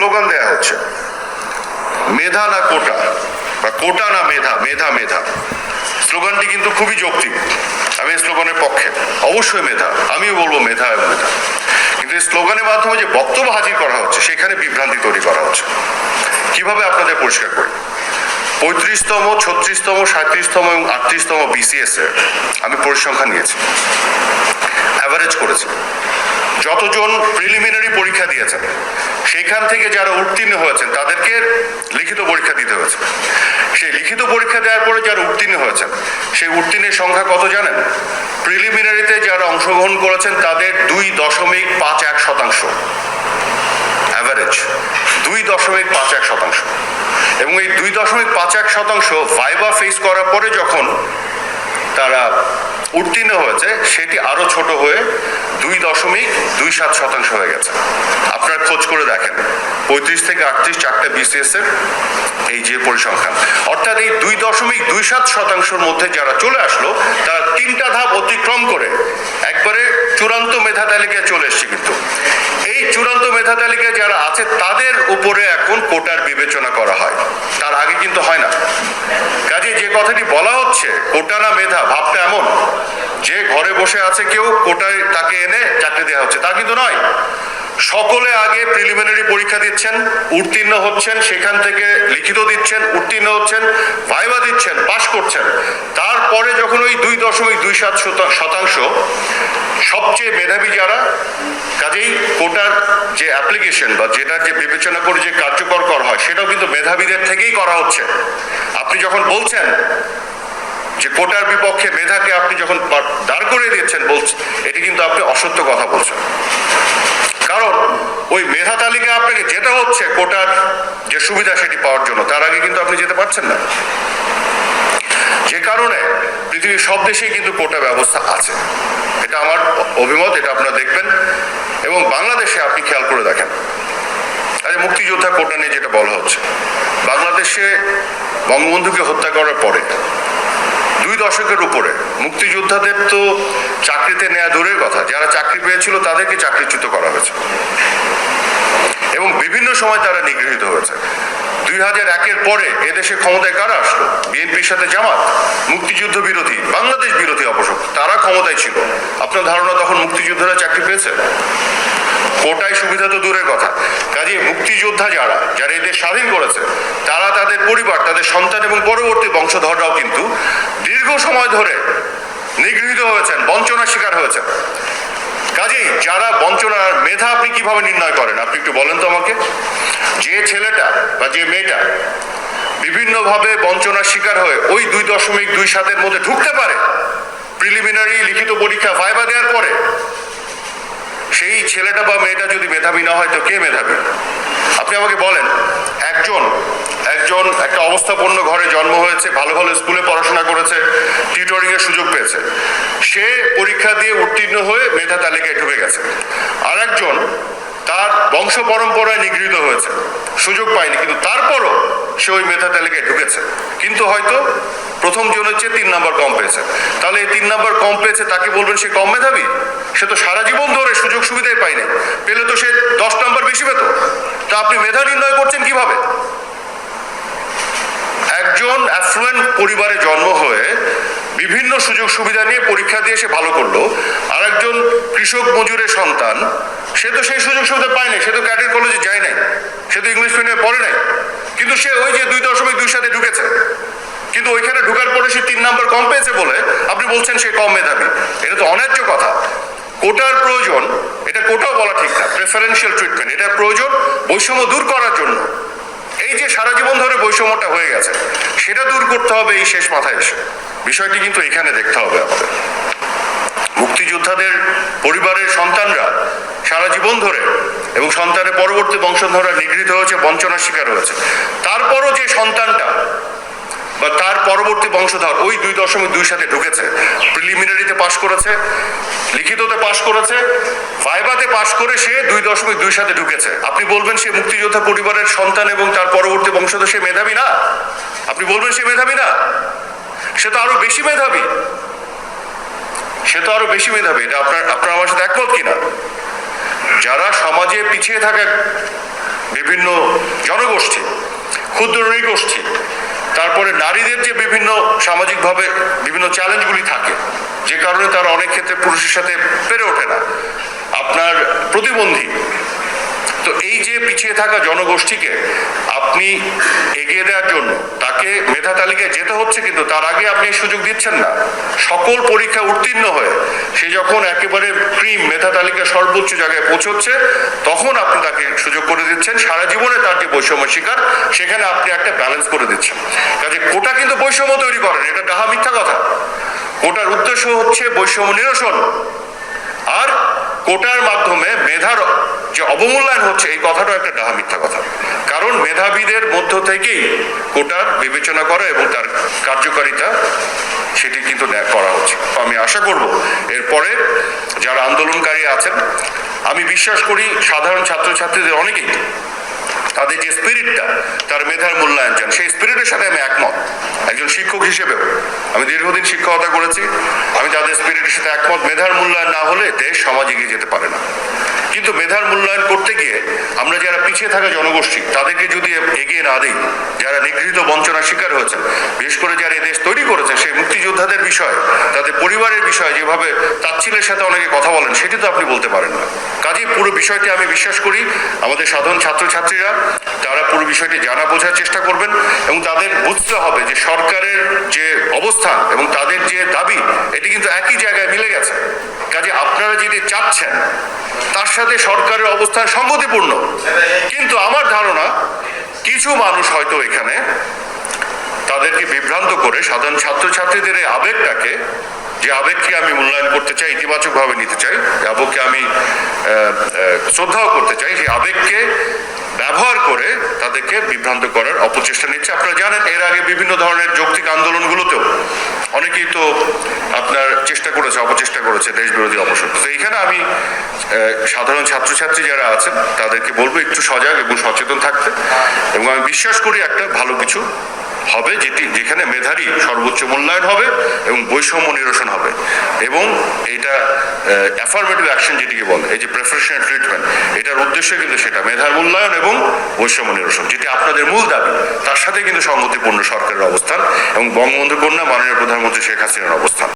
Slogan দেয়া হচ্ছে মেধা না কোটা? বা কোটা না মেধা? মেধা মেধা। স্লোগানটি কিন্তু খুবই যৌক্তিক। আমি স্লোগানের পক্ষে। অবশ্যই মেধা। আমিও বলব মেধা এবং মেধা। কিন্তু এই স্লোগানের মাধ্যমে যে বক্তব্য হাজির করা হচ্ছে, সেখানে বিভ্রান্তি তৈরি করা হচ্ছে। কীভাবে আপনাদের পরিষ্কার করি? পঁয়ত্রিশতম, ছত্রিশতম, সাঁত্রিশতম এবং আটত্রিশতম বিসিএস এর আমি পরিসংখ্যান নিয়েছি। অ্যাভারেজ করেছি। যতজন প্রিলিমিনারি পরীক্ষা দিয়েছেন সেখান থেকে যারা উত্তীর্ণ হয়েছেন, তাদেরকে লিখিত পরীক্ষা দিতে হয়েছে। সেই লিখিত পরীক্ষা দেওয়ার পরে যারা উত্তীর্ণ হয়েছেন, সেই উত্তীর্ণের সংখ্যা কত জানেন? প্রিলিমিনারিতে যারা অংশগ্রহণ করেছেন, তাদের দুই দশমিক পাঁচ এক শতাংশ। অ্যাভারেজ দুই দশমিক পাঁচ এক শতাংশ। এবং এই দুই দশমিক পাঁচ এক শতাংশ ভাইবা ফেস করার পরে যখন তারা উত্তীর্ণ হয়েছে, সেটি আরও ছোট হয়ে দুই দশমিক দুই সাত শতাংশ হয়ে গেছে। আপনারা খোঁজ করে দেখেন। পঁয়ত্রিশ থেকে আটত্রিশ চারটা বিসিএস এর এই যে পরিসংখ্যান। অর্থাৎ এই দুই দশমিক দুই সাত শতাংশের মধ্যে যারা চলে আসলো, তারা তিনটা ধাপ অতিক্রম করে একবারে চূড়ান্ত মেধা তালিকায় চলে এসছে কিন্তু। এই চূড়ান্ত মেধা তালিকায় যারা আছে, তাদের উপরে এখন কোটার বিবেচনা করা হয়। তার আগে কিন্তু হয় না। কাজে যে কথাটি বলা হচ্ছে, কোটা না মেধা, ভাবটা এমন। যে ঘরে বসে আছে কেউ, কোটায় তাকে এনে চাকরি দেওয়া হচ্ছে। তা কিন্তু নয়। সকলে আগে প্রিলিমিনারি পরীক্ষা দিচ্ছেন, উত্তীর্ণ হচ্ছেন, সেখান থেকে লিখিত দিচ্ছেন, উত্তীর্ণ হচ্ছেন, ভাইবা দিচ্ছেন, পাশ করছেন। তারপরে যখন ওই দুই দশমিক দুই সাত শতাংশ সবচেয়ে মেধাবী যারা, কাজেই কোটার যে অ্যাপ্লিকেশন বা যেটার যে বিবেচনা করে যে কার্যকর করা হয়, সেটাও কিন্তু মেধাবীদের থেকেই করা হচ্ছে। আপনি যখন বলছেন যে কোটার বিপক্ষে মেধাকে আপনি যখন দাঁড় করে দিচ্ছেন বলছেন এটি কিন্তু আপনি অসত্য কথা বলছেন। কারণ ওই মেধা তালিকা আপনাকে যেটা হচ্ছে কোটার যে সুবিধা সেটি পাওয়ার জন্য, তার আগে কিন্তু আপনি যেতে পারছেন না। যে কারণে পৃথিবীর সব দেশেই কিন্তু কোটা ব্যবস্থা আছে। অভিমত, এটা আপনারা দেখবেন। এবং বাংলাদেশে আপনি খেয়াল করে দেখেন। আরে মুক্তিযোদ্ধা কোটা নিয়ে যেটা বলা হচ্ছে, বাংলাদেশে বঙ্গবন্ধুকে হত্যা করার পরে, দুই দশকের উপরে মুক্তিযোদ্ধাদের তো চাকরিতে নেওয়া দূরের কথা। যারা চাকরি পেয়েছিল, তাদেরকে চাকরিচ্যুত করা হয়েছে। এবং বিভিন্ন সময় তারা নিগৃহীত হয়েছে। দুই হাজার একের পরে এদেশে ক্ষমতায় কারা আসলো? বিএনপির সাথে জামাত, মুক্তিযুদ্ধ বিরোধী, বাংলাদেশ বিরোধী। ক্ষমতায় ছিল। আপনার ধারণা তখন মুক্তিযোদ্ধারা চাকরি পেয়েছে? কোটায় সুবিধা তো দূরের কথা। কাজে মুক্তিযোদ্ধা যারা যারা এদের স্বাধীন করেছে, তারা তাদের পরিবার, তাদের সন্তান এবং পরবর্তী বংশধররাও কিন্তু দীর্ঘ সময় ধরে নিগৃহীত হয়েছেন, বঞ্চনার শিকার হয়েছেন। কাজেই যারা বঞ্চনার মেধা আপনি কীভাবে নির্ণয় করেন? আপনি একটু বলেন তো আমাকে। যে ছেলেটা বা যে মেয়েটা বিভিন্নভাবে বঞ্চনার শিকার হয়ে ওই দুই দশমিক দুই সাতের মধ্যে ঢুকতে পারে প্রিলিমিনারি লিখিত পরীক্ষা ভাইবা দেওয়ার পরে, সেই ছেলেটা বা মেয়েটা যদি মেধাবী না হয়, তো কে মেধাবী? আপনি আমাকে বলেন, একজন একজন একটা অবস্থাপন্ন ঘরে জন্ম হয়েছে, ভালো ভালো স্কুলে পড়াশোনা করেছে টিউটরিং এর সুযোগ পেয়েছে। সে পরীক্ষা দিয়ে উত্তীর্ণ হয়ে মেধা তালিকায় ঢুকে গেছে। আর একজন তার বংশ পরম্পরায় নিগৃহীত হয়েছে, সুযোগ পায়নি, কিন্তু তারপরও সে ওই মেধা তালিকায় ঢুকেছে। কিন্তু হয়তো প্রথম জনের চেয়ে তিন নাম্বার কম পেয়েছে। তাহলে এই তিন নাম্বার কম পেয়েছে, তাকে বলবেন সে কম মেধাবী? সে তো সারা জীবন ধরে সুযোগ সুবিধাই পায়নি। পেলে তো সে দশ নাম্বার বেশি পেত। তা আপনি মেধা নির্ণয় করছেন কীভাবে? একজন অ্যাফ্লুয়েন্ট পরিবারে জন্ম হয়ে বিভিন্ন সুযোগ সুবিধা নিয়ে পরীক্ষা দিয়ে সে ভালো করল। আর একজন কৃষক মজুরের সন্তান, সে তো সেই সুযোগ সুবিধা পায় নাই সে তো ক্যাডেট কলেজে যায় নাই। সে তো ইংলিশ মিডিয়ামে পড়ে নাই। কিন্তু সে ওই যে দুই দশমিক কিন্তু ওইখানে ঢুকার পরে সে তিন নাম্বার কম পেয়েছে বলে আপনি বলছেন সে কম মেধাবী। এটা তো অন্যায্য কথা। কোটার প্রয়োজন, এটা কোটাও বলা ঠিক না প্রেফারেন্সিয়াল ট্রিটমেন্ট এটার প্রয়োজন বৈষম্য দূর করার জন্য। এই যে সারা জীবন ধরে বৈষম্যটা হয়ে গেছে, সেটা দূর করতে হবে এই শেষ মাথায় এসে। বিষয়টি কিন্তু এখানে দেখতে হবে আমাদের। মুক্তিযোদ্ধাদের পরিবারের সন্তানরা সারা জীবন ধরে এবং সন্তানের পরবর্তী বংশধররা নিগৃহীত হয়েছে, বঞ্চনার শিকার হয়েছে। তারপরও যে সন্তানটা বা তার পরবর্তী বংশধর ওই দুই দশমিক দুই সাথে ঢুকেছে। প্রিলিমিনারিতে পাশ করেছে, লিখিততে পাশ করেছে, ভাইবাতে পাশ করে সে দুই দশমিক দুই সাথে ঢুকেছে। আপনি বলবেন সে মুক্তিযোদ্ধা পরিবারের সন্তান এবং তার পরবর্তী বংশধর সে মেধাবী না? আপনি বলবেন সে মেধাবী না? সে তো আরও বেশি মেধাবী। সে তো আরও বেশি মেধাবী। এটা আপনার আপনার আমার সাথে একমত কিনা? যারা সমাজে পিছিয়ে থাকা বিভিন্ন জনগোষ্ঠী, ক্ষুদ্র নৃগোষ্ঠী তারপরে নারীদের যে বিভিন্ন সামাজিকভাবে বিভিন্ন চ্যালেঞ্জগুলি থাকে, যে কারণে তারা অনেক ক্ষেত্রে পুরুষের সাথে পেরে ওঠে না। আপনার প্রতিবন্ধী তো এই যে পিছিয়ে থাকা জনগোষ্ঠীকে আপনি এগিয়ে দেওয়ার জন্য, তাকে মেধা তালিকায় যেতে হচ্ছে কিন্তু তার আগে আপনি সুযোগ দিচ্ছেন না। সকল পরীক্ষা উত্তীর্ণ হয়ে সে যখন একেবারে ক্রিম মেধা তালিকা সর্বোচ্চ জায়গায় পৌঁছচ্ছে, তখন আপনি তাকে সুযোগ করে দিচ্ছেন। সারা জীবনে তার যে বৈষম্য শিকার, সেখানে আপনি একটা ব্যালেন্স করে দিচ্ছেন। কাজে কোটা কিন্তু বৈষম্য তৈরি করেন, এটা ডাহা মিথ্যা কথা। কোটার উদ্দেশ্য হচ্ছে বৈষম্য নিরসন। আর কোটার মাধ্যমে মেধার যে অবমূল্যায়ন হচ্ছে, এই কথাটাও একটা ডাহা মিথ্যা কথা। কারণ মেধাবীদের মধ্য থেকেই কোটার বিবেচনা করা এবং তার কার্যকারিতা সেটি কিন্তু করা হচ্ছে। আমি আশা করব, এরপরে যারা আন্দোলনকারী আছেন, আমি বিশ্বাস করি সাধারণ ছাত্রছাত্রীদের অনেকেই তাদের যে স্পিরিটটা, তার মেধার মূল্যায়ন চান। সেই স্পিরিটের সাথে আমি একমত। একজন শিক্ষক হিসেবেও আমি দীর্ঘদিন শিক্ষকতা করেছি। আমি তাদের স্পিরিটের সাথে একমত। মেধার মূল্যায়ন না হলে দেশ, সমাজ এগিয়ে যেতে পারে না। মেধার মূল্যায়ন করতে গিয়ে আমরা যারা পিছিয়ে থাকা জনগোষ্ঠী, তাদেরকে যদি এগিয়ে না দিই, যারা নিগৃহীত বঞ্চনার শিকার হয়েছে বিশেষ করে যারা দেশ তৈরি করেছে, সেই মুক্তিযোদ্ধাদের বিষয়, তাদের পরিবারের বিষয় যেভাবে তাচ্ছিলের সাথে অনেকে কথা বলেন, সেটি তো আপনি বলতে পারেন না। কাজেই পুরো বিষয়টি আমি বিশ্বাস করি। আমাদের সাধারণ ছাত্রছাত্রীরা, তারা পুরো বিষয়টি জানা বোঝার চেষ্টা করবেন এবং তাদের বুঝতে হবে যে সরকারের যে অবস্থান এবং তাদের যে দাবি, এটি কিন্তু একই জায়গায় মিলে গেছে। কাজে আপনারা যেটি চাচ্ছেন, তার সাথে সরকারের অবস্থান সঙ্গতিপূর্ণ। কিন্তু আমার ধারণা, কিছু মানুষ হয়তো এখানে তাদেরকে বিভ্রান্ত করে সাধারণ ছাত্রছাত্রীদের এই আবেগটাকে যে আবেগকে আমি মূল্যায়ন করতে চাই, ইতিবাচকভাবে নিতে চাই আবেগকে আমি শ্রদ্ধাও করতে চাই, সেই আবেগকে ব্যবহার করে তাদেরকে বিভ্রান্ত করার অপচেষ্টা নিচ্ছে। আপনারা জানেন, এর আগে বিভিন্ন ধরনের যৌক্তিক আন্দোলনগুলোতেও অনেকেই তো আপনার চেষ্টা করেছে, অপচেষ্টা করেছে দেশ বিরোধী অপশক্তি তো এখানে আমি সাধারণ ছাত্রছাত্রী যারা আছেন, তাদেরকে বলব, একটু সজাগ এবং সচেতন থাকতে। এবং আমি বিশ্বাস করি একটা ভালো কিছু হবে, যেটি যেখানে মেধারই সর্বোচ্চ মূল্যায়ন হবে এবং বৈষম্য নিরসন হবে। এবং এটা অ্যাফার্মেটিভ অ্যাকশন যেটিকে বলে, এই যে প্রেফারেশনাল ট্রিটমেন্ট এটার উদ্দেশ্য কিন্তু সেটা, মেধার মূল্যায়ন এবং বৈষম্য নিরসন, যেটি আপনাদের মূল দাবি। তার সাথে কিন্তু সংগতিপূর্ণ সরকারের অবস্থান এবং বঙ্গবন্ধু কন্যা, মাননীয় প্রধানমন্ত্রী শেখ হাসিনার অবস্থান।